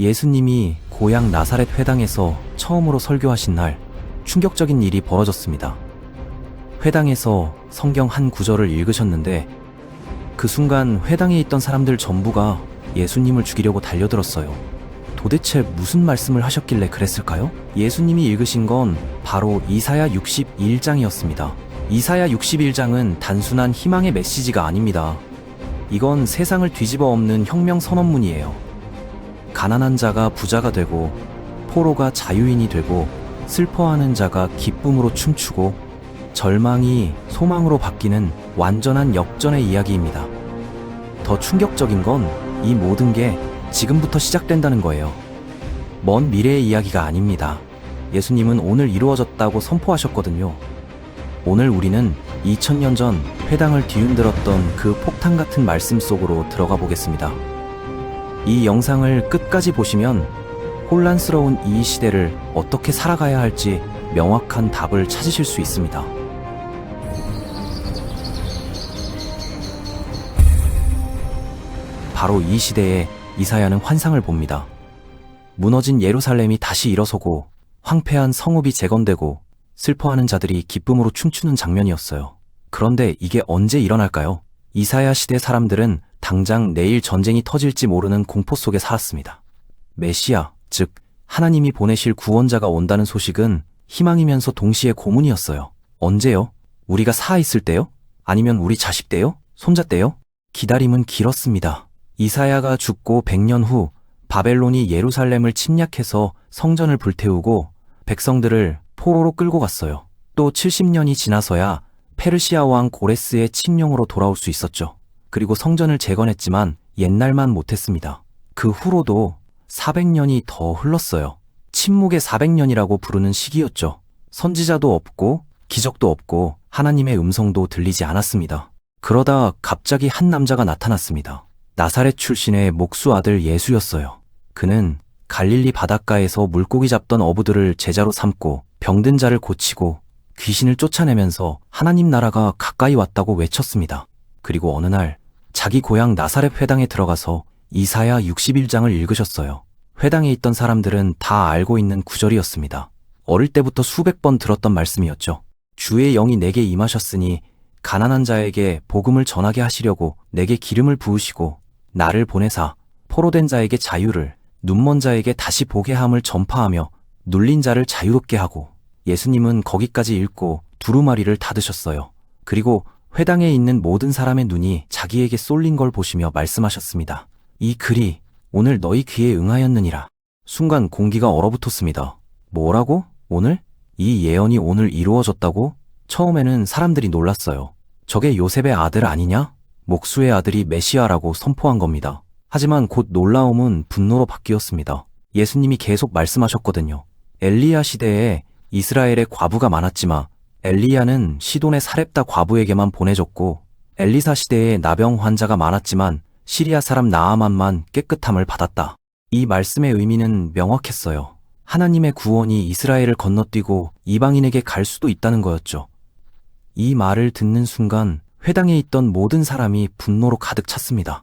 예수님이 고향 나사렛 회당에서 처음으로 설교하신 날 충격적인 일이 벌어졌습니다. 회당에서 성경 한 구절을 읽으셨는데 그 순간 회당에 있던 사람들 전부가 예수님을 죽이려고 달려들었어요. 도대체 무슨 말씀을 하셨길래 그랬을까요? 예수님이 읽으신 건 바로 이사야 61장이었습니다. 이사야 61장은 단순한 희망의 메시지가 아닙니다. 이건 세상을 뒤집어 엎는 혁명 선언문이에요. 가난한 자가 부자가 되고 포로가 자유인이 되고 슬퍼하는 자가 기쁨으로 춤추고 절망이 소망으로 바뀌는 완전한 역전의 이야기입니다. 더 충격적인 건 이 모든 게 지금부터 시작된다는 거예요. 먼 미래의 이야기가 아닙니다. 예수님은 오늘 이루어졌다고 선포하셨거든요. 오늘 우리는 2000년 전 회당을 뒤흔들었던 그 폭탄 같은 말씀 속으로 들어가 보겠습니다. 이 영상을 끝까지 보시면 혼란스러운 이 시대를 어떻게 살아가야 할지 명확한 답을 찾으실 수 있습니다. 바로 이 시대에 이사야는 환상을 봅니다. 무너진 예루살렘이 다시 일어서고 황폐한 성읍이 재건되고 슬퍼하는 자들이 기쁨으로 춤추는 장면이었어요. 그런데 이게 언제 일어날까요? 이사야 시대 사람들은 당장 내일 전쟁이 터질지 모르는 공포 속에 살았습니다. 메시아, 즉 하나님이 보내실 구원자가 온다는 소식은 희망이면서 동시에 고문이었어요. 언제요? 우리가 사 있을 때요? 아니면 우리 자식 때요? 손자 때요? 기다림은 길었습니다. 이사야가 죽고 100년 후 바벨론이 예루살렘을 침략해서 성전을 불태우고 백성들을 포로로 끌고 갔어요. 또 70년이 지나서야 페르시아 왕 고레스의 침령으로 돌아올 수 있었죠. 그리고 성전을 재건했지만 옛날만 못했습니다. 그 후로도 400년이 더 흘렀어요. 침묵의 400년이라고 부르는 시기였죠. 선지자도 없고 기적도 없고 하나님의 음성도 들리지 않았습니다. 그러다 갑자기 한 남자가 나타났습니다. 나사렛 출신의 목수 아들 예수였어요. 그는 갈릴리 바닷가에서 물고기 잡던 어부들을 제자로 삼고 병든 자를 고치고 귀신을 쫓아내면서 하나님 나라가 가까이 왔다고 외쳤습니다. 그리고 어느 날 자기 고향 나사렛 회당에 들어가서 이사야 61장을 읽으셨어요. 회당에 있던 사람들은 다 알고 있는 구절이었습니다. 어릴 때부터 수백 번 들었던 말씀이었죠. 주의 영이 내게 임하셨으니 가난한 자에게 복음을 전하게 하시려고 내게 기름을 부으시고 나를 보내사 포로된 자에게 자유를 눈먼 자에게 다시 보게 함을 전파하며 눌린 자를 자유롭게 하고 예수님은 거기까지 읽고 두루마리를 닫으셨어요. 그리고 회당에 있는 모든 사람의 눈이 자기에게 쏠린 걸 보시며 말씀하셨습니다. 이 글이 오늘 너희 귀에 응하였느니라. 순간 공기가 얼어붙었습니다. 뭐라고? 오늘? 이 예언이 오늘 이루어졌다고? 처음에는 사람들이 놀랐어요. 저게 요셉의 아들 아니냐? 목수의 아들이 메시아라고 선포한 겁니다. 하지만 곧 놀라움은 분노로 바뀌었습니다. 예수님이 계속 말씀하셨거든요. 엘리야 시대에 이스라엘에 과부가 많았지만 엘리야는 시돈의 사렙다 과부에게만 보내줬고 엘리사 시대에 나병 환자가 많았지만 시리아 사람 나아만만 깨끗함을 받았다. 이 말씀의 의미는 명확했어요. 하나님의 구원이 이스라엘을 건너뛰고 이방인에게 갈 수도 있다는 거였죠. 이 말을 듣는 순간 회당에 있던 모든 사람이 분노로 가득 찼습니다.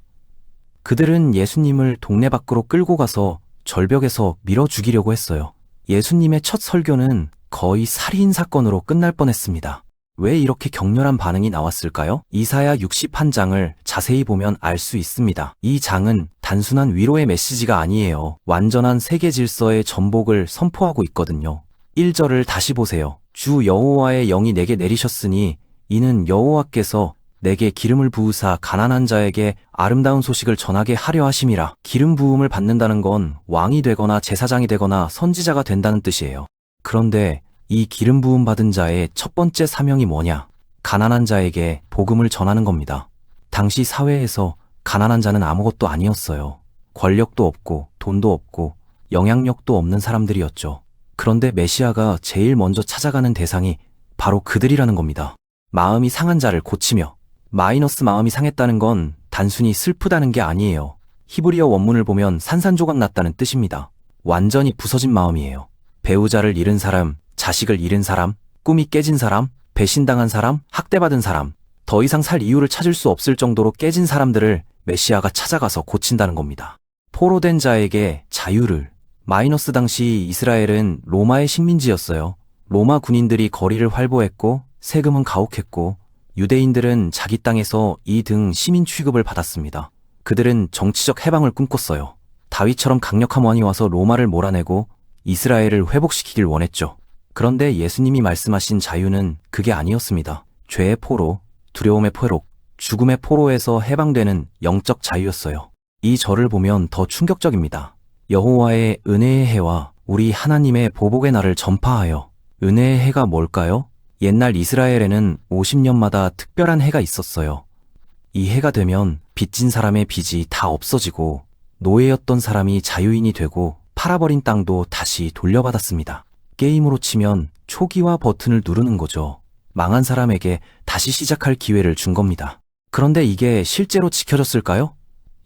그들은 예수님을 동네 밖으로 끌고 가서 절벽에서 밀어 죽이려고 했어요. 예수님의 첫 설교는 거의 살인 사건으로 끝날 뻔했습니다. 왜 이렇게 격렬한 반응이 나왔을까요? 이사야 61장을 자세히 보면 알 수 있습니다. 이 장은 단순한 위로의 메시지가 아니에요. 완전한 세계 질서의 전복을 선포하고 있거든요. 1절을 다시 보세요. 주 여호와의 영이 내게 내리셨으니 이는 여호와께서 내게 기름을 부으사 가난한 자에게 아름다운 소식을 전하게 하려 하심이라. 기름 부음을 받는다는 건 왕이 되거나 제사장이 되거나 선지자가 된다는 뜻이에요. 그런데 이 기름 부음 받은 자의 첫 번째 사명이 뭐냐? 가난한 자에게 복음을 전하는 겁니다. 당시 사회에서 가난한 자는 아무것도 아니었어요. 권력도 없고 돈도 없고 영향력도 없는 사람들이었죠. 그런데 메시아가 제일 먼저 찾아가는 대상이 바로 그들이라는 겁니다. 마음이 상한 자를 고치며 마이너스 마음이 상했다는 건 단순히 슬프다는 게 아니에요. 히브리어 원문을 보면 산산조각 났다는 뜻입니다. 완전히 부서진 마음이에요. 배우자를 잃은 사람, 자식을 잃은 사람, 꿈이 깨진 사람, 배신당한 사람, 학대받은 사람, 더 이상 살 이유를 찾을 수 없을 정도로 깨진 사람들을 메시아가 찾아가서 고친다는 겁니다. 포로된 자에게 자유를. 마이너스 당시 이스라엘은 로마의 식민지였어요. 로마 군인들이 거리를 활보했고 세금은 가혹했고 유대인들은 자기 땅에서 이 등 시민 취급을 받았습니다. 그들은 정치적 해방을 꿈꿨어요. 다윗처럼 강력한 왕이 와서 로마를 몰아내고 이스라엘을 회복시키길 원했죠. 그런데 예수님이 말씀하신 자유는 그게 아니었습니다. 죄의 포로, 두려움의 포로, 죽음의 포로에서 해방되는 영적 자유였어요. 이 절을 보면 더 충격적입니다. 여호와의 은혜의 해와 우리 하나님의 보복의 날을 전파하여 은혜의 해가 뭘까요? 옛날 이스라엘에는 50년마다 특별한 해가 있었어요. 이 해가 되면 빚진 사람의 빚이 다 없어지고 노예였던 사람이 자유인이 되고 팔아버린 땅도 다시 돌려받았습니다. 게임으로 치면 초기화 버튼을 누르는 거죠. 망한 사람에게 다시 시작할 기회를 준 겁니다. 그런데 이게 실제로 지켜졌을까요?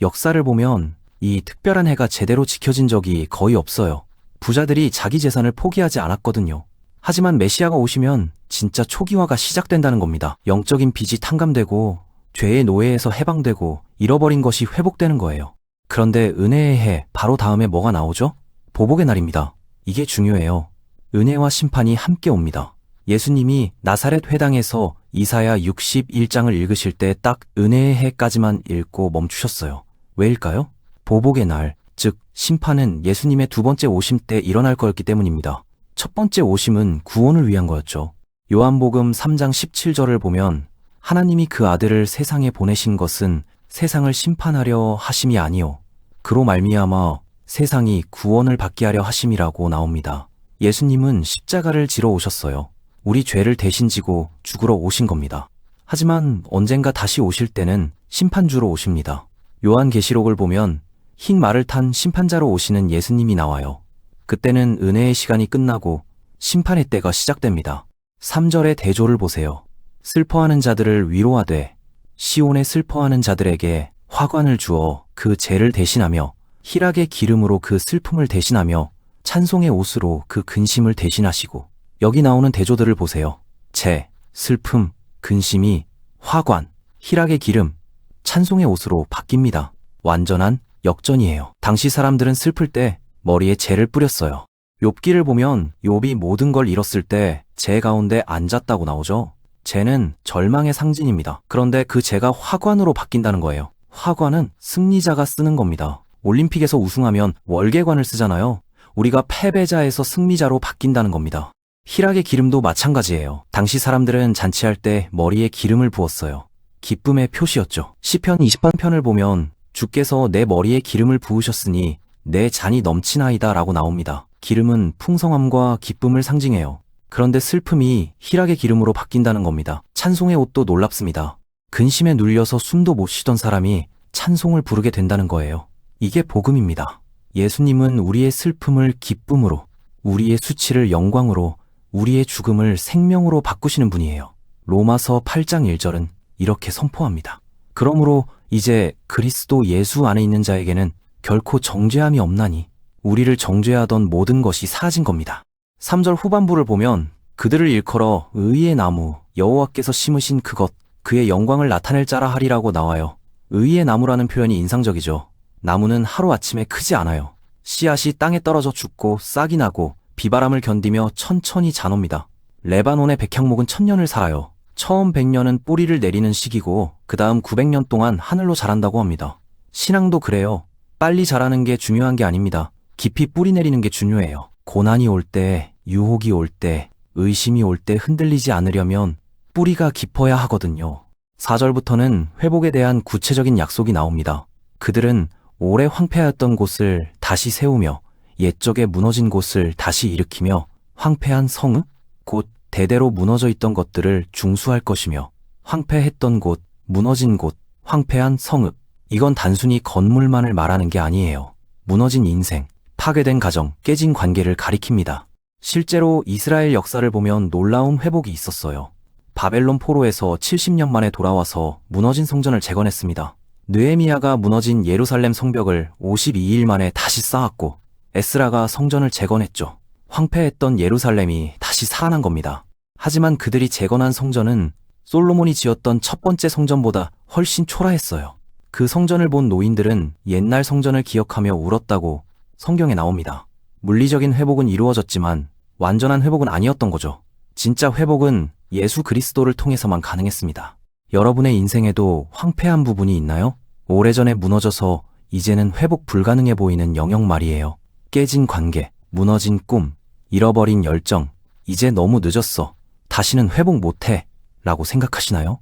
역사를 보면 이 특별한 해가 제대로 지켜진 적이 거의 없어요. 부자들이 자기 재산을 포기하지 않았거든요. 하지만 메시아가 오시면 진짜 초기화가 시작된다는 겁니다. 영적인 빚이 탕감되고 죄의 노예에서 해방되고 잃어버린 것이 회복되는 거예요. 그런데 은혜의 해 바로 다음에 뭐가 나오죠? 보복의 날입니다. 이게 중요해요. 은혜와 심판이 함께 옵니다. 예수님이 나사렛 회당에서 이사야 61장을 읽으실 때 딱 은혜의 해까지만 읽고 멈추셨어요. 왜일까요? 보복의 날, 즉 심판은 예수님의 두 번째 오심 때 일어날 거였기 때문입니다. 첫 번째 오심은 구원을 위한 거였죠. 요한복음 3장 17절을 보면 하나님이 그 아들을 세상에 보내신 것은 세상을 심판하려 하심이 아니요 그로 말미암아 세상이 구원을 받게 하려 하심이라고 나옵니다. 예수님은 십자가를 지러 오셨어요. 우리 죄를 대신 지고 죽으러 오신 겁니다. 하지만 언젠가 다시 오실 때는 심판주로 오십니다. 요한계시록을 보면 흰 말을 탄 심판자로 오시는 예수님이 나와요. 그때는 은혜의 시간이 끝나고 심판의 때가 시작됩니다. 3절의 대조를 보세요. 슬퍼하는 자들을 위로하되 시온에 슬퍼하는 자들에게 화관을 주어 그 죄를 대신하며 희락의 기름으로 그 슬픔을 대신하며 찬송의 옷으로 그 근심을 대신하시고 여기 나오는 대조들을 보세요. 죄, 슬픔, 근심이 화관, 희락의 기름, 찬송의 옷으로 바뀝니다. 완전한 역전이에요. 당시 사람들은 슬플 때 머리에 재를 뿌렸어요. 욥기를 보면 욥이 모든 걸 잃었을 때 재 가운데 앉았다고 나오죠. 재는 절망의 상징입니다. 그런데 그 재가 화관으로 바뀐다는 거예요. 화관은 승리자가 쓰는 겁니다. 올림픽에서 우승하면 월계관을 쓰잖아요. 우리가 패배자에서 승리자로 바뀐다는 겁니다. 희락의 기름도 마찬가지예요. 당시 사람들은 잔치할 때 머리에 기름을 부었어요. 기쁨의 표시였죠. 시편 20편을 보면 주께서 내 머리에 기름을 부으셨으니 내 잔이 넘치나이다 라고 나옵니다. 기름은 풍성함과 기쁨을 상징해요. 그런데 슬픔이 희락의 기름으로 바뀐다는 겁니다. 찬송의 옷도 놀랍습니다. 근심에 눌려서 숨도 못 쉬던 사람이 찬송을 부르게 된다는 거예요. 이게 복음입니다. 예수님은 우리의 슬픔을 기쁨으로, 우리의 수치를 영광으로, 우리의 죽음을 생명으로 바꾸시는 분이에요. 로마서 8장 1절은 이렇게 선포합니다. 그러므로 이제 그리스도 예수 안에 있는 자에게는 결코 정죄함이 없나니 우리를 정죄하던 모든 것이 사라진 겁니다. 3절 후반부를 보면 그들을 일컬어 의의 나무 여호와께서 심으신 그것 그의 영광을 나타낼 자라 하리라고 나와요. 의의 나무라는 표현이 인상적이죠. 나무는 하루아침에 크지 않아요. 씨앗이 땅에 떨어져 죽고 싹이 나고 비바람을 견디며 천천히 자놉니다. 레바논의 백향목은 천년을 살아요. 처음 100년은 뿌리를 내리는 시기고 그 다음 900년 동안 하늘로 자란다고 합니다. 신앙도 그래요. 빨리 자라는 게 중요한 게 아닙니다. 깊이 뿌리 내리는 게 중요해요. 고난이 올 때, 유혹이 올 때, 의심이 올 때 흔들리지 않으려면 뿌리가 깊어야 하거든요. 4절부터는 회복에 대한 구체적인 약속이 나옵니다. 그들은 오래 황폐하였던 곳을 다시 세우며 옛적에 무너진 곳을 다시 일으키며 황폐한 성읍, 곧 대대로 무너져 있던 것들을 중수할 것이며 황폐했던 곳, 무너진 곳, 황폐한 성읍. 이건 단순히 건물만을 말하는 게 아니에요. 무너진 인생, 파괴된 가정, 깨진 관계를 가리킵니다. 실제로 이스라엘 역사를 보면 놀라운 회복이 있었어요. 바벨론 포로에서 70년 만에 돌아와서 무너진 성전을 재건했습니다. 느에미아가 무너진 예루살렘 성벽을 52일 만에 다시 쌓았고 에스라가 성전을 재건했죠. 황폐했던 예루살렘이 다시 살아난 겁니다. 하지만 그들이 재건한 성전은 솔로몬이 지었던 첫 번째 성전보다 훨씬 초라했어요. 그 성전을 본 노인들은 옛날 성전을 기억하며 울었다고 성경에 나옵니다. 물리적인 회복은 이루어졌지만 완전한 회복은 아니었던 거죠. 진짜 회복은 예수 그리스도를 통해서만 가능했습니다. 여러분의 인생에도 황폐한 부분이 있나요? 오래전에 무너져서 이제는 회복 불가능해 보이는 영역 말이에요. 깨진 관계, 무너진 꿈, 잃어버린 열정, 이제 너무 늦었어. 다시는 회복 못해. 라고 생각하시나요?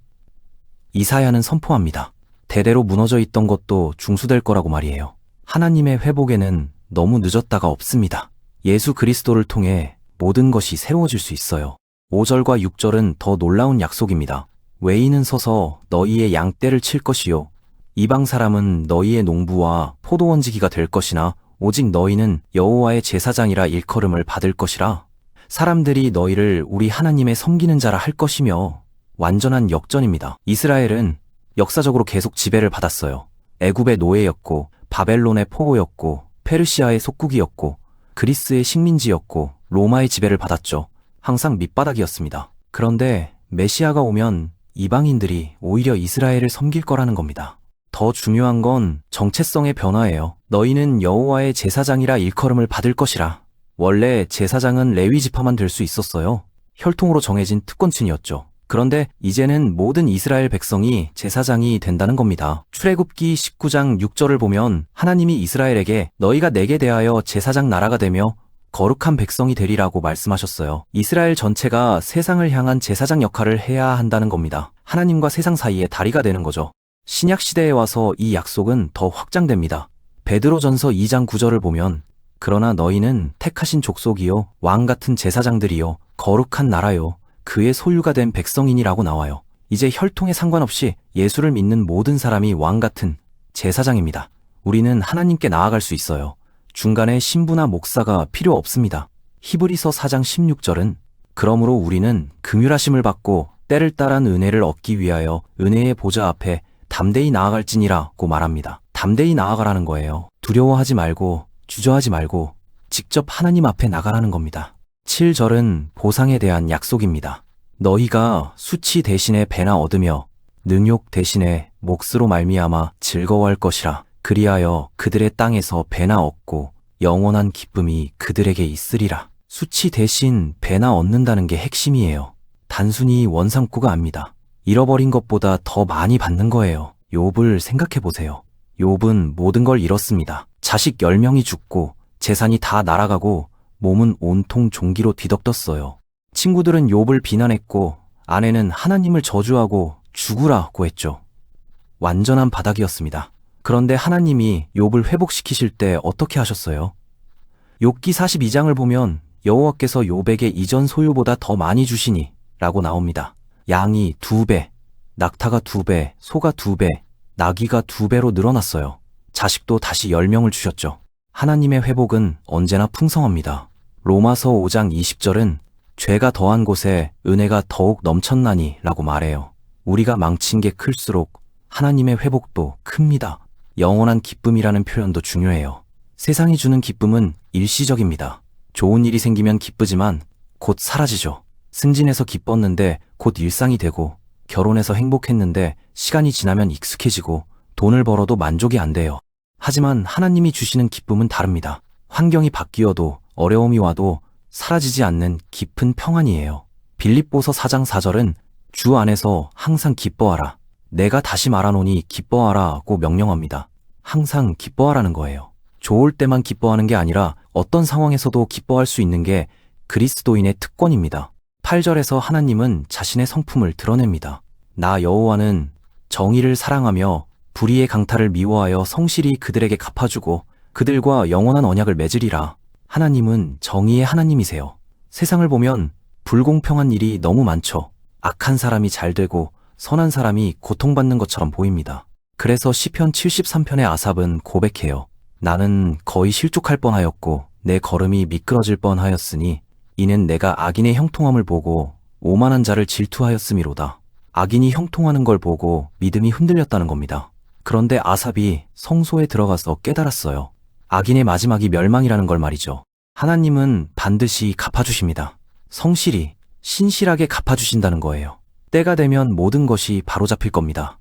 이사야는 선포합니다. 대대로 무너져 있던 것도 중수될 거라고 말이에요. 하나님의 회복에는 너무 늦었다가 없습니다. 예수 그리스도를 통해 모든 것이 새로워질 수 있어요. 5절과 6절은 더 놀라운 약속입니다. 외인은 서서 너희의 양떼를 칠 것이요. 이방 사람은 너희의 농부와 포도원지기가 될 것이나 오직 너희는 여호와의 제사장이라 일컬음을 받을 것이라. 사람들이 너희를 우리 하나님의 섬기는 자라 할 것이며 완전한 역전입니다. 이스라엘은 역사적으로 계속 지배를 받았어요. 애굽의 노예였고 바벨론의 포고였고 페르시아의 속국이었고 그리스의 식민지였고 로마의 지배를 받았죠. 항상 밑바닥이었습니다. 그런데 메시아가 오면 이방인들이 오히려 이스라엘을 섬길 거라는 겁니다. 더 중요한 건 정체성의 변화예요. 너희는 여호와의 제사장이라 일컬음을 받을 것이라. 원래 제사장은 레위 지파만 될 수 있었어요. 혈통으로 정해진 특권층이었죠. 그런데 이제는 모든 이스라엘 백성이 제사장이 된다는 겁니다. 출애굽기 19장 6절을 보면 하나님이 이스라엘에게 너희가 내게 대하여 제사장 나라가 되며 거룩한 백성이 되리라고 말씀하셨어요. 이스라엘 전체가 세상을 향한 제사장 역할을 해야 한다는 겁니다. 하나님과 세상 사이에 다리가 되는 거죠. 신약 시대에 와서 이 약속은 더 확장됩니다. 베드로전서 2장 9절을 보면 그러나 너희는 택하신 족속이요 왕 같은 제사장들이요 거룩한 나라요 그의 소유가 된 백성인이라고 나와요. 이제 혈통에 상관없이 예수를 믿는 모든 사람이 왕 같은 제사장입니다. 우리는 하나님께 나아갈 수 있어요. 중간에 신부나 목사가 필요 없습니다. 히브리서 4장 16절은 그러므로 우리는 긍휼하심을 받고 때를 따른 은혜를 얻기 위하여 은혜의 보좌 앞에 담대히 나아갈지니라고 말합니다. 담대히 나아가라는 거예요. 두려워하지 말고 주저하지 말고 직접 하나님 앞에 나가라는 겁니다. 7절은 보상에 대한 약속입니다. 너희가 수치 대신에 배나 얻으며 능욕 대신에 몫으로 말미암아 즐거워할 것이라. 그리하여 그들의 땅에서 배나 얻고 영원한 기쁨이 그들에게 있으리라. 수치 대신 배나 얻는다는 게 핵심이에요. 단순히 원상구가 아닙니다. 잃어버린 것보다 더 많이 받는 거예요. 욥을 생각해 보세요. 욥은 모든 걸 잃었습니다. 자식 10명이 죽고 재산이 다 날아가고 몸은 온통 종기로 뒤덮떴어요. 친구들은 욥을 비난했고 아내는 하나님을 저주하고 죽으라고 했죠. 완전한 바닥이었습니다. 그런데 하나님이 욥을 회복시키실 때 어떻게 하셨어요? 욥기 42장을 보면 여호와께서 욥에게 이전 소유보다 더 많이 주시니 라고 나옵니다. 양이 두 배, 낙타가 두 배, 소가 두 배, 나귀가 두 배로 늘어났어요. 자식도 다시 열 명을 주셨죠. 하나님의 회복은 언제나 풍성합니다. 로마서 5장 20절은 죄가 더한 곳에 은혜가 더욱 넘쳤나니 라고 말해요. 우리가 망친 게 클수록 하나님의 회복도 큽니다. 영원한 기쁨이라는 표현도 중요해요. 세상이 주는 기쁨은 일시적입니다. 좋은 일이 생기면 기쁘지만 곧 사라지죠. 승진해서 기뻤는데 곧 일상이 되고 결혼해서 행복했는데 시간이 지나면 익숙해지고 돈을 벌어도 만족이 안 돼요. 하지만 하나님이 주시는 기쁨은 다릅니다. 환경이 바뀌어도 어려움이 와도 사라지지 않는 깊은 평안이에요. 빌립보서 4장 4절은 주 안에서 항상 기뻐하라. 내가 다시 말하노니 기뻐하라고 명령합니다. 항상 기뻐하라는 거예요. 좋을 때만 기뻐하는 게 아니라 어떤 상황에서도 기뻐할 수 있는 게 그리스도인의 특권입니다. 8절에서 하나님은 자신의 성품을 드러냅니다. 나 여호와는 정의를 사랑하며 불의의 강탈을 미워하여 성실히 그들에게 갚아주고 그들과 영원한 언약을 맺으리라. 하나님은 정의의 하나님이세요. 세상을 보면 불공평한 일이 너무 많죠. 악한 사람이 잘 되고 선한 사람이 고통받는 것처럼 보입니다. 그래서 시편 73편의 아삽은 고백해요. 나는 거의 실족할 뻔하였고 내 걸음이 미끄러질 뻔하였으니 이는 내가 악인의 형통함을 보고 오만한 자를 질투하였음이로다. 악인이 형통하는 걸 보고 믿음이 흔들렸다는 겁니다. 그런데 아삽이 성소에 들어가서 깨달았어요. 악인의 마지막이 멸망이라는 걸 말이죠. 하나님은 반드시 갚아주십니다. 성실히, 신실하게 갚아주신다는 거예요. 때가 되면 모든 것이 바로잡힐 겁니다.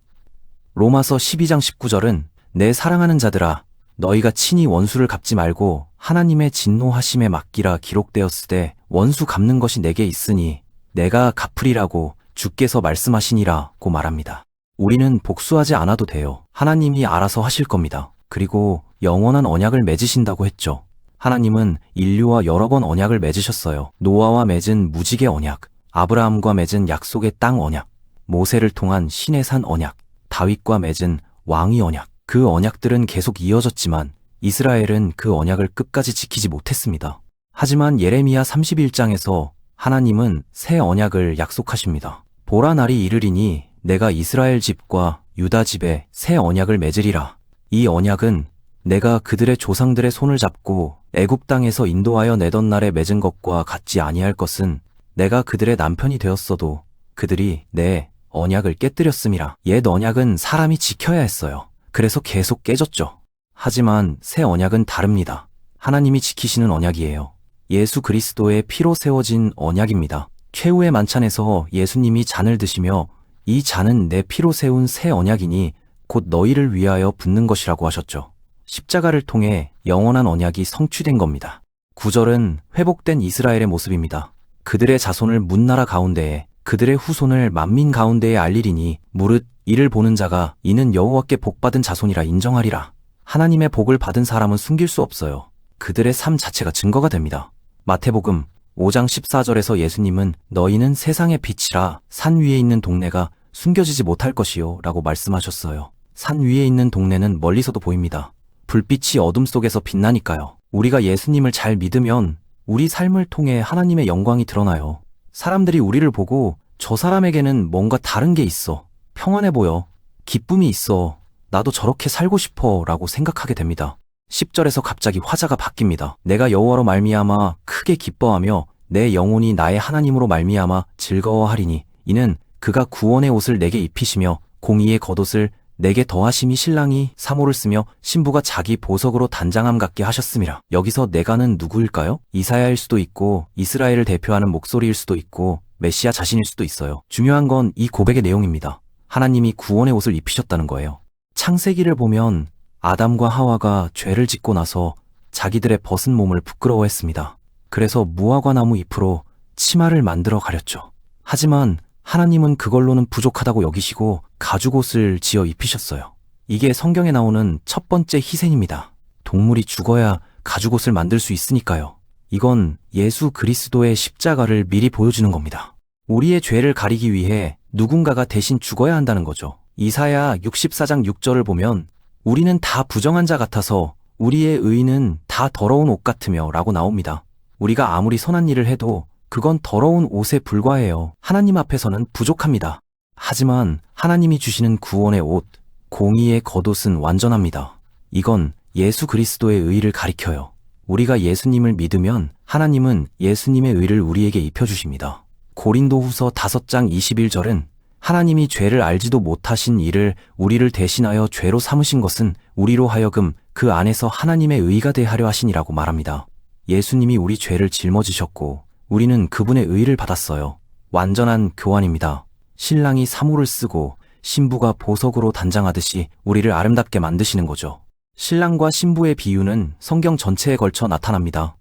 로마서 12장 19절은 내 사랑하는 자들아 너희가 친히 원수를 갚지 말고 하나님의 진노하심에 맡기라 기록되었으되 원수 갚는 것이 내게 있으니 내가 갚으리라고 주께서 말씀하시니라고 말합니다. 우리는 복수하지 않아도 돼요. 하나님이 알아서 하실 겁니다. 그리고 영원한 언약을 맺으신다고 했죠. 하나님은 인류와 여러 번 언약을 맺으셨어요. 노아와 맺은 무지개 언약, 아브라함과 맺은 약속의 땅 언약, 모세를 통한 신의 산 언약, 다윗과 맺은 왕위 언약. 그 언약들은 계속 이어졌지만 이스라엘은 그 언약을 끝까지 지키지 못했습니다. 하지만 예레미야 31장에서 하나님은 새 언약을 약속하십니다. 보라 날이 이르리니 내가 이스라엘 집과 유다 집에 새 언약을 맺으리라. 이 언약은 내가 그들의 조상들의 손을 잡고 애굽 땅에서 인도하여 내던 날에 맺은 것과 같지 아니할 것은 내가 그들의 남편이 되었어도 그들이 내 언약을 깨뜨렸음이라. 옛 언약은 사람이 지켜야 했어요. 그래서 계속 깨졌죠. 하지만 새 언약은 다릅니다. 하나님이 지키시는 언약이에요. 예수 그리스도의 피로 세워진 언약입니다. 최후의 만찬에서 예수님이 잔을 드시며 이 잔은 내 피로 세운 새 언약이니 곧 너희를 위하여 붓는 것이라고 하셨죠. 십자가를 통해 영원한 언약이 성취된 겁니다. 구절은 회복된 이스라엘의 모습입니다. 그들의 자손을 문나라 가운데에 그들의 후손을 만민 가운데에 알리리니 무릇 이를 보는 자가 이는 여호와께 복받은 자손이라 인정하리라. 하나님의 복을 받은 사람은 숨길 수 없어요. 그들의 삶 자체가 증거가 됩니다. 마태복음 5장 14절에서 예수님은 너희는 세상의 빛이라 산 위에 있는 동네가 숨겨지지 못할 것이요 라고 말씀하셨어요. 산 위에 있는 동네는 멀리서도 보입니다. 불빛이 어둠 속에서 빛나니까요. 우리가 예수님을 잘 믿으면 우리 삶을 통해 하나님의 영광이 드러나요. 사람들이 우리를 보고 저 사람에게는 뭔가 다른 게 있어. 평안해 보여. 기쁨이 있어. 나도 저렇게 살고 싶어. 라고 생각하게 됩니다. 10절에서 갑자기 화자가 바뀝니다. 내가 여호와로 말미암아 크게 기뻐하며 내 영혼이 나의 하나님으로 말미암아 즐거워하리니 이는 그가 구원의 옷을 내게 입히시며 공의의 겉옷을 내게 더하심이 신랑이 사모를 쓰며 신부가 자기 보석으로 단장함 같게 하셨음이라. 여기서 내가는 누구일까요? 이사야일 수도 있고 이스라엘을 대표하는 목소리일 수도 있고 메시아 자신일 수도 있어요. 중요한 건 이 고백의 내용입니다. 하나님이 구원의 옷을 입히셨다는 거예요. 창세기를 보면 아담과 하와가 죄를 짓고 나서 자기들의 벗은 몸을 부끄러워했습니다. 그래서 무화과 나무 잎으로 치마를 만들어 가렸죠. 하지만 하나님은 그걸로는 부족하다고 여기시고 가죽옷을 지어 입히셨어요. 이게 성경에 나오는 첫 번째 희생입니다. 동물이 죽어야 가죽옷을 만들 수 있으니까요. 이건 예수 그리스도의 십자가를 미리 보여주는 겁니다. 우리의 죄를 가리기 위해 누군가가 대신 죽어야 한다는 거죠. 이사야 64장 6절을 보면 우리는 다 부정한 자 같아서 우리의 의는 다 더러운 옷 같으며 라고 나옵니다. 우리가 아무리 선한 일을 해도 그건 더러운 옷에 불과해요. 하나님 앞에서는 부족합니다. 하지만 하나님이 주시는 구원의 옷, 공의의 겉옷은 완전합니다. 이건 예수 그리스도의 의를 가리켜요. 우리가 예수님을 믿으면 하나님은 예수님의 의를 우리에게 입혀주십니다. 고린도 후서 5장 21절은 하나님이 죄를 알지도 못하신 이를 우리를 대신하여 죄로 삼으신 것은 우리로 하여금 그 안에서 하나님의 의가 되하려 하시니라고 말합니다. 예수님이 우리 죄를 짊어지셨고 우리는 그분의 의를 받았어요. 완전한 교환입니다. 신랑이 사모를 쓰고 신부가 보석으로 단장하듯이 우리를 아름답게 만드시는 거죠. 신랑과 신부의 비유는 성경 전체에 걸쳐 나타납니다.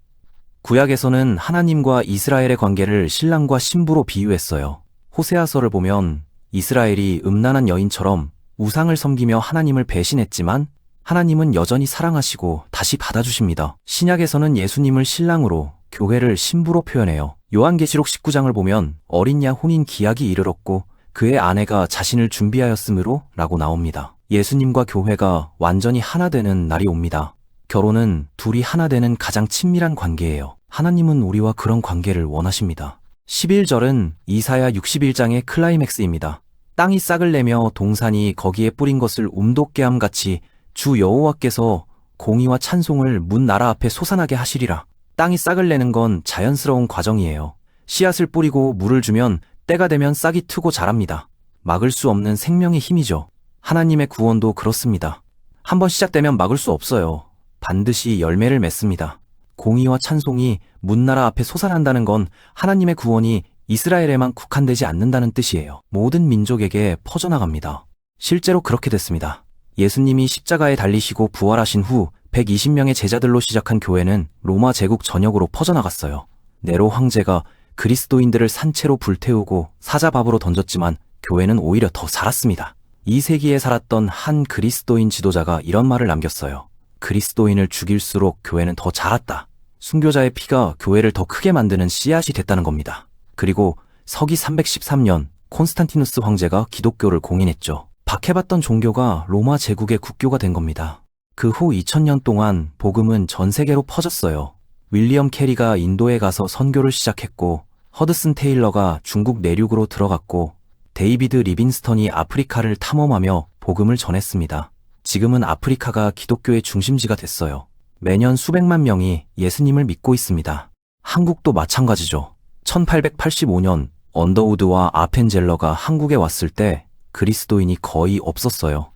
구약에서는 하나님과 이스라엘의 관계를 신랑과 신부로 비유했어요. 호세아서를 보면 이스라엘이 음란한 여인처럼 우상을 섬기며 하나님을 배신했지만 하나님은 여전히 사랑하시고 다시 받아주십니다. 신약에서는 예수님을 신랑으로 교회를 신부로 표현해요. 요한계시록 19장을 보면 어린 양 혼인 기약이 이르렀고 그의 아내가 자신을 준비하였으므로 라고 나옵니다. 예수님과 교회가 완전히 하나 되는 날이 옵니다. 결혼은 둘이 하나 되는 가장 친밀한 관계예요. 하나님은 우리와 그런 관계를 원하십니다. 11절은 이사야 61장의 클라이맥스입니다. 땅이 싹을 내며 동산이 거기에 뿌린 것을 움돋게 함 같이 주 여호와께서 공의와 찬송을 문 나라 앞에 솟아나게 하시리라. 땅이 싹을 내는 건 자연스러운 과정이에요. 씨앗을 뿌리고 물을 주면 때가 되면 싹이 트고 자랍니다. 막을 수 없는 생명의 힘이죠. 하나님의 구원도 그렇습니다. 한번 시작되면 막을 수 없어요. 반드시 열매를 맺습니다. 공의와 찬송이 문나라 앞에 솟아난다는 건 하나님의 구원이 이스라엘에만 국한되지 않는다는 뜻이에요. 모든 민족에게 퍼져나갑니다. 실제로 그렇게 됐습니다. 예수님이 십자가에 달리시고 부활하신 후 120명의 제자들로 시작한 교회는 로마 제국 전역으로 퍼져나갔어요. 네로 황제가 그리스도인들을 산채로 불태우고 사자밥으로 던졌지만 교회는 오히려 더 살았습니다. 2세기에 살았던 한 그리스도인 지도자가 이런 말을 남겼어요. 그리스도인을 죽일수록 교회는 더 자랐다. 순교자의 피가 교회를 더 크게 만드는 씨앗이 됐다는 겁니다. 그리고 서기 313년 콘스탄티누스 황제가 기독교를 공인했죠. 박해받던 종교가 로마 제국의 국교가 된 겁니다. 그 후 2000년 동안 복음은 전 세계로 퍼졌어요. 윌리엄 캐리가 인도에 가서 선교를 시작했고 허드슨 테일러가 중국 내륙으로 들어갔고 데이비드 리빈스턴이 아프리카를 탐험하며 복음을 전했습니다. 지금은 아프리카가 기독교의 중심지가 됐어요. 매년 수백만 명이 예수님을 믿고 있습니다. 한국도 마찬가지죠. 1885년 언더우드와 아펜젤러가 한국에 왔을 때 그리스도인이 거의 없었어요.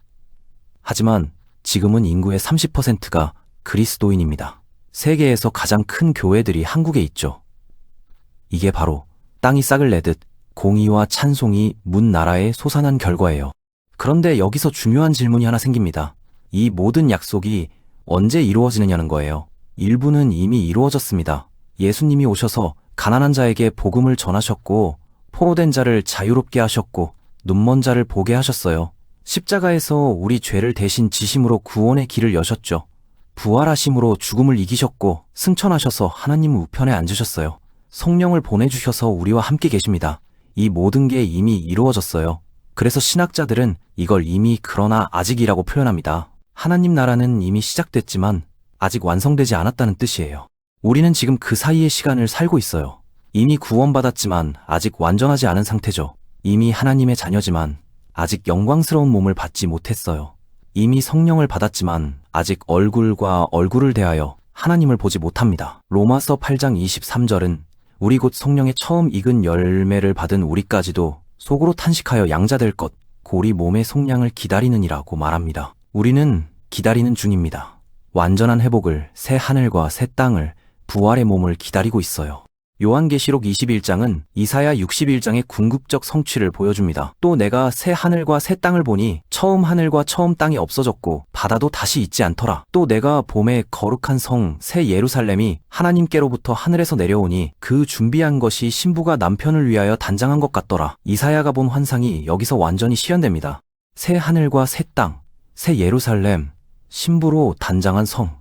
하지만 지금은 인구의 30%가 그리스도인입니다. 세계에서 가장 큰 교회들이 한국에 있죠. 이게 바로 땅이 싹을 내듯 공의와 찬송이 문 나라에 솟아난 결과예요. 그런데 여기서 중요한 질문이 하나 생깁니다. 이 모든 약속이 언제 이루어지느냐는 거예요. 일부는 이미 이루어졌습니다. 예수님이 오셔서 가난한 자에게 복음을 전하셨고 포로된 자를 자유롭게 하셨고 눈먼 자를 보게 하셨어요. 십자가에서 우리 죄를 대신 지심으로 구원의 길을 여셨죠. 부활하심으로 죽음을 이기셨고 승천하셔서 하나님 우편에 앉으셨어요. 성령을 보내주셔서 우리와 함께 계십니다. 이 모든 게 이미 이루어졌어요. 그래서 신학자들은 이걸 이미 그러나 아직이라고 표현합니다. 하나님 나라는 이미 시작됐지만 아직 완성되지 않았다는 뜻이에요. 우리는 지금 그 사이의 시간을 살고 있어요. 이미 구원받았지만 아직 완전하지 않은 상태죠. 이미 하나님의 자녀지만 아직 영광스러운 몸을 받지 못했어요. 이미 성령을 받았지만 아직 얼굴과 얼굴을 대하여 하나님을 보지 못합니다. 로마서 8장 23절은 우리 곧 성령의 처음 익은 열매를 받은 우리까지도 속으로 탄식하여 양자될 것, 고리 몸의 속량을 기다리느니라고 말합니다. 우리는 기다리는 중입니다. 완전한 회복을, 새 하늘과 새 땅을, 부활의 몸을 기다리고 있어요. 요한계시록 21장은 이사야 61장의 궁극적 성취를 보여줍니다. 또 내가 새 하늘과 새 땅을 보니 처음 하늘과 처음 땅이 없어졌고 바다도 다시 있지 않더라. 또 내가 봄에 거룩한 성 새 예루살렘이 하나님께로부터 하늘에서 내려오니 그 준비한 것이 신부가 남편을 위하여 단장한 것 같더라. 이사야가 본 환상이 여기서 완전히 실현됩니다. 새 하늘과 새 땅, 새 예루살렘, 신부로 단장한 성.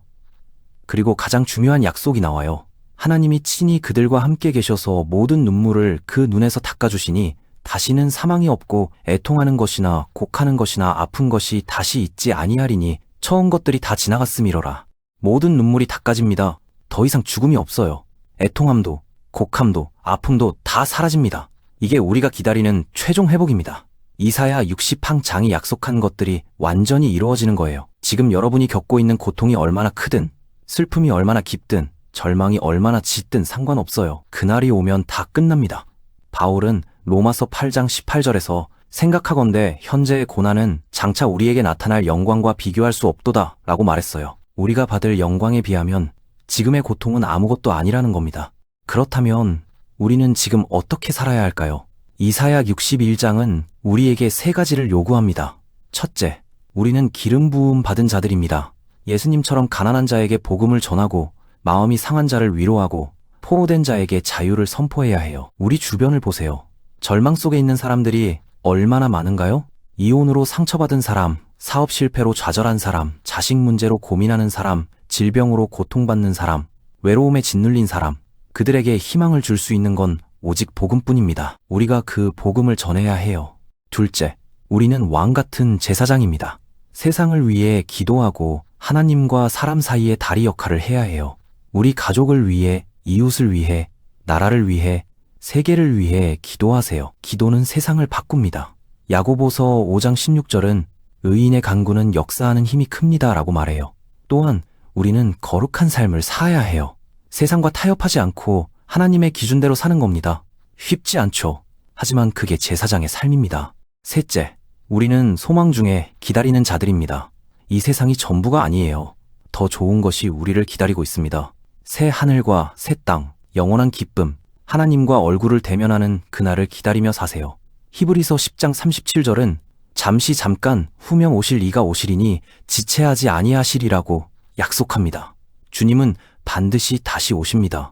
그리고 가장 중요한 약속이 나와요. 하나님이 친히 그들과 함께 계셔서 모든 눈물을 그 눈에서 닦아주시니 다시는 사망이 없고 애통하는 것이나 곡하는 것이나 아픈 것이 다시 있지 아니하리니 처음 것들이 다 지나갔음이로라. 모든 눈물이 닦아집니다. 더 이상 죽음이 없어요. 애통함도, 곡함도, 아픔도 다 사라집니다. 이게 우리가 기다리는 최종 회복입니다. 이사야 60항 장이 약속한 것들이 완전히 이루어지는 거예요. 지금 여러분이 겪고 있는 고통이 얼마나 크든, 슬픔이 얼마나 깊든, 절망이 얼마나 짙든 상관없어요. 그날이 오면 다 끝납니다. 바울은 로마서 8장 18절에서 생각하건대 현재의 고난은 장차 우리에게 나타날 영광과 비교할 수 없도다 라고 말했어요. 우리가 받을 영광에 비하면 지금의 고통은 아무것도 아니라는 겁니다. 그렇다면 우리는 지금 어떻게 살아야 할까요? 이사야 61장은 우리에게 세 가지를 요구합니다. 첫째, 우리는 기름 부음 받은 자들입니다. 예수님처럼 가난한 자에게 복음을 전하고 마음이 상한 자를 위로하고 포로된 자에게 자유를 선포해야 해요. 우리 주변을 보세요. 절망 속에 있는 사람들이 얼마나 많은가요? 이혼으로 상처받은 사람, 사업 실패로 좌절한 사람, 자식 문제로 고민하는 사람, 질병으로 고통받는 사람, 외로움에 짓눌린 사람, 그들에게 희망을 줄 수 있는 건 오직 복음뿐입니다. 우리가 그 복음을 전해야 해요. 둘째, 우리는 왕 같은 제사장입니다. 세상을 위해 기도하고 하나님과 사람 사이의 다리 역할을 해야 해요. 우리 가족을 위해, 이웃을 위해, 나라를 위해, 세계를 위해 기도하세요. 기도는 세상을 바꿉니다. 야고보서 5장 16절은 의인의 간구는 역사하는 힘이 큽니다 라고 말해요. 또한 우리는 거룩한 삶을 살아야 해요. 세상과 타협하지 않고 하나님의 기준대로 사는 겁니다. 쉽지 않죠. 하지만 그게 제사장의 삶입니다. 셋째, 우리는 소망 중에 기다리는 자들입니다. 이 세상이 전부가 아니에요. 더 좋은 것이 우리를 기다리고 있습니다. 새 하늘과 새 땅, 영원한 기쁨, 하나님과 얼굴을 대면하는 그날을 기다리며 사세요. 히브리서 10장 37절은 잠시 잠깐 후명 오실 이가 오시리니 지체하지 아니하시리라고 약속합니다. 주님은 반드시 다시 오십니다.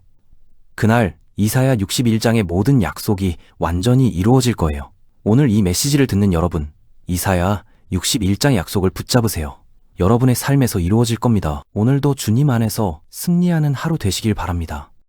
그날 이사야 61장의 모든 약속이 완전히 이루어질 거예요. 오늘 이 메시지를 듣는 여러분, 이사야 61장의 약속을 붙잡으세요. 여러분의 삶에서 이루어질 겁니다. 오늘도 주님 안에서 승리하는 하루 되시길 바랍니다.